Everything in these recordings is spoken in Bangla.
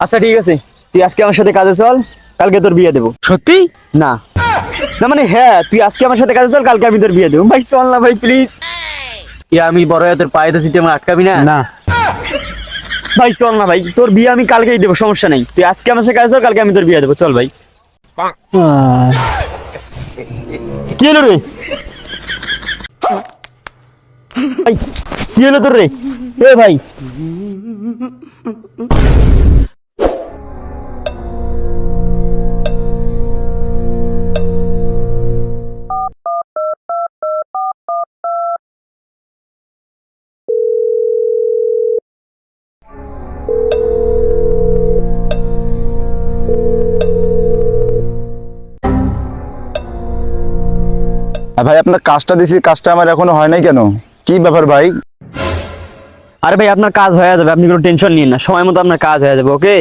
আচ্ছা ঠিক আছে। তুই আজকে আমার সাথে কাজে চল কালকে তোর বিয়ে দেবো। সত্যি? না। না মানে হ্যাঁ তুই আজকে আমার সাথে কাজে চল কালকে আমি তোর বিয়ে দেবো। ভাই চল না ভাই প্লিজ ইয়া আমি বড় হয়ে তোর পায়ে তো সিটে আমার আটকাবি না? না। ভাই চল না ভাই তোর বিয়ে আমি কালকেই দেবো সমস্যা নেই। তুই আজকে আমার সাথে কাজে চল কালকে আমি তোর বিয়ে দেবো চল ভাই। কি হলো রে? ভাই, কি হলো তোর রে? এ ভাই। ভাই আপনার কাজটা দিছি কাজটা আমার এখনও হয় নাই কেন? কি ব্যাপার ভাই? আরে ভাই আপনার কাজ হয়ে যাবে আপনি কোনো টেনশন নিন না। সময় মতো আপনার কাজ হয়ে যাবে ওকে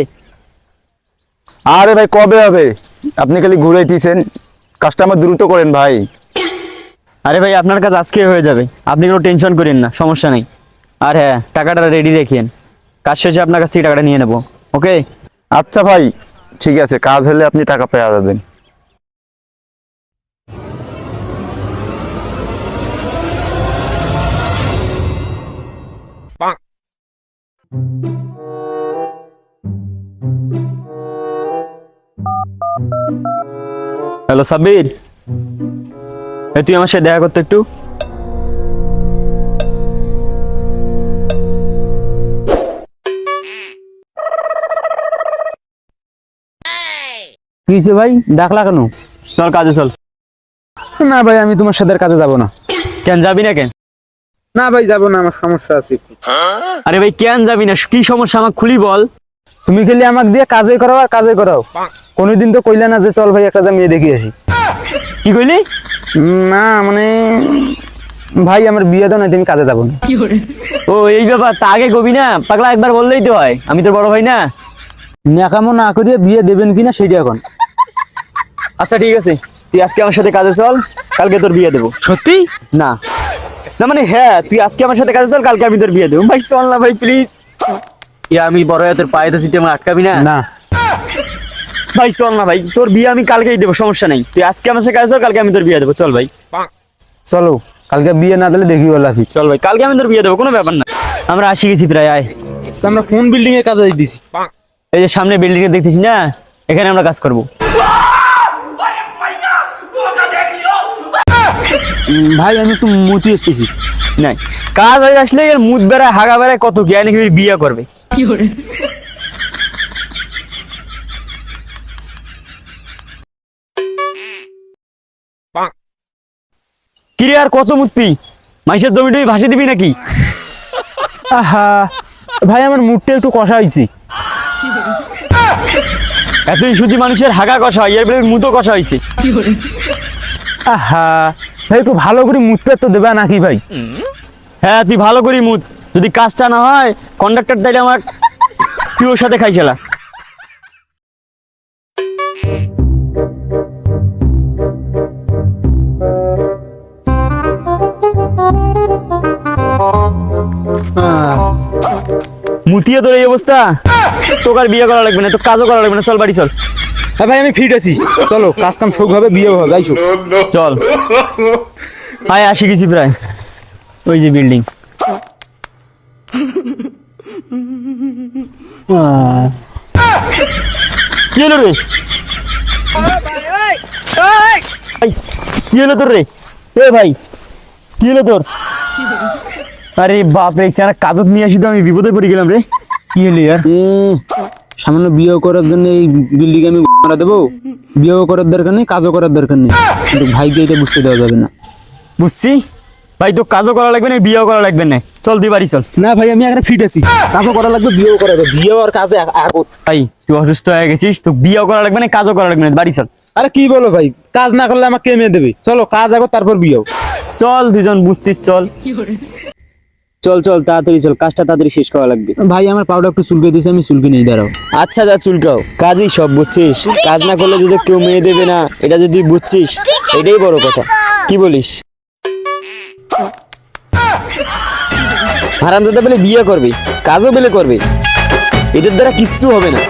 আরে ভাই কবে হবে? আপনি খালি ঘুরাইতেছেন কাজটা আমার দ্রুত করেন ভাই। আরে ভাই আপনার কাজ আজকে হয়ে যাবে। আপনি কোনো টেনশন করেন না সমস্যা নেই। আর হ্যাঁ টাকাটা রেডি রেখেন। কাজ শেষে আপনার কাছ থেকে টাকাটা নিয়ে নেব ওকে আচ্ছা ভাই ঠিক আছে কাজ হলে আপনি টাকা পেয়ে যাবেন। হ্যালো সাব্বির তুই আমার সাথে দেখা করতে একটু? কি হয়েছে ভাই? ডাকলা কেন? চল কাজে চল। না ভাই আমি তোমার সাথে কাজে যাব না। কেন যাবি না কেন? না ভাই যাব না আমার সমস্যা আছে আরে ভাই কেন যাবি না? কি সমস্যা? আমাকে খুলি বল। তুমি খালি আমাকে দিয়ে কাজে করাও আর কাজে করাও। কোনোদিন তো কইলে না যে চল ভাই একটা যা মেয়ে দেখে আসি। কি কইলি? না মানে ভাই আমার বিয়ে দাও না তুমি কাজে যাব না। ও এই ব্যাপার তা আগে কবি না? পাগলা একবার বললেই তো হয়। আমি তোর বড় ভাই না? ন্যাকামো না করিয়ে বিয়ে দেবেন কিনা সেটা এখন। আচ্ছা ঠিক আছে। তুই আজকে আমার সাথে কাজে চল। কালকে তোর বিয়ে দেবো। সত্যি? না। না মানে হ্যাঁ তুই আজকে আমার সাথে কাজে চল কালকে আমি তোর বিয়ে দেবো। ভাই চল না ভাই প্লিজ ইয়া আমি বড় হয়ে তোর পায়ে তো সিটে আমার আটকাবি না? না। ভাই চল না ভাই তোর বিয়ে আমি কালকেই দেবো সমস্যা নেই। তুই আজকে আমার সাথে কাজে চল কালকে আমি তোর বিয়ে দেবো চল ভাই। চলো কালকে বিয়ে না দিলে দেখি বলা চল ভাই কালকে আমি তোর বিয়ে দেবো কোনো ব্যাপার না। আমরা আসি গেছি প্রায় আয়। আমরা কোন বিল্ডিং এর কাজে দিছি এই যে সামনে বিল্ডিং এ দেখতেছি না? এখানে আমরা কাজ করব। ভাই আমি একটু মুতি আসতেছি। নাই। কাজ হয়ে আসলে এর মুদ বেড়ায় হাগা বেড়ায় কত জ্ঞানী কি বিয়ে করবে। কিরে? আর কত মুতপি মাইসের জমিটা ভাসে দিবি নাকি? আহা ভাই আমার মুডটা একটু কষা হয়েছে এতই সুতি মানুষের হাগা কষা হয় এর বেলে মুতো কষা হয়েছে আহা ভাই একটু ভালো করে মুততে তো দেবা নাকি ভাই? হ্যাঁ তুই ভালো করি মুত যদি কাজটা না হয় কন্ডাক্টর তাইলে আমার তুই ওর সাথে খাই খেলা মুতিয়ে তোর এই অবস্থা? তোকে আর বিয়ে করা লাগবে না তো কাজও করা লাগবে না, চল বাড়ি চল। হ্যাঁ ভাই, আমি ফিট আছি। চলো, কাজ কাম শোক হবে, বিয়ে হবে যাইছো চল। ভাই আসি গেছি প্রায়। ওই যে বিল্ডিং কি হলো রে? কি হলো তোর রে? এ ভাই, কি হলো তোর? আরে বাপ রে কাগজ নিয়ে আসি তো আমি, বিপদে পড়ে গেলাম রে। কি হলো ইয়ার? সামান্য বিয়ে করার জন্য এই বিল্ডিং আমি মারা দেবো? বিয়েও করার দরকার নেই কাজও করার দরকার নেই। কিন্তু ভাইকে এটা বুঝতে দেওয়া যাবে না। বুঝছি? ভাই তো কাজও করা লাগবে না বিয়েও করা লাগবে না। চল তুই বাড়ি চল। না ভাই আমি একটা ফিট আছি। কাজও করা লাগবে বিয়েও করা লাগবে। বিয়ে আর কাজে এক ভাই তুই অসুস্থ হয়ে গেছিস তো বিয়েও করা লাগবে না কাজও করা লাগবে না বাড়ি চল। আরে কি বলো ভাই কাজ না করলে আমাকে কে মেয়ে দেবে? চলো কাজ আগো তারপর বিয়েও। চল দুজন বুঝছিস চল। চল চল তাড়াতাড়ি চল কাজটা তাড়াতাড়ি শেষ করা লাগবে। ভাই আমার পাউডার একটু চুলকে দিয়েছে আমি চুলকে নিয়ে দাঁড়াও। আচ্ছা যা চুলকাও। কাজই সব বুঝছিস? কাজ না করলে যদি কেউ মেয়ে দেবে না এটা যদি বুঝছিস এটাই বড় কথা। কি বলিস? হারামজাদা বলে বিয়ে করবে কাজও বলে করবে। এদের দ্বারা কিচ্ছু হবে না।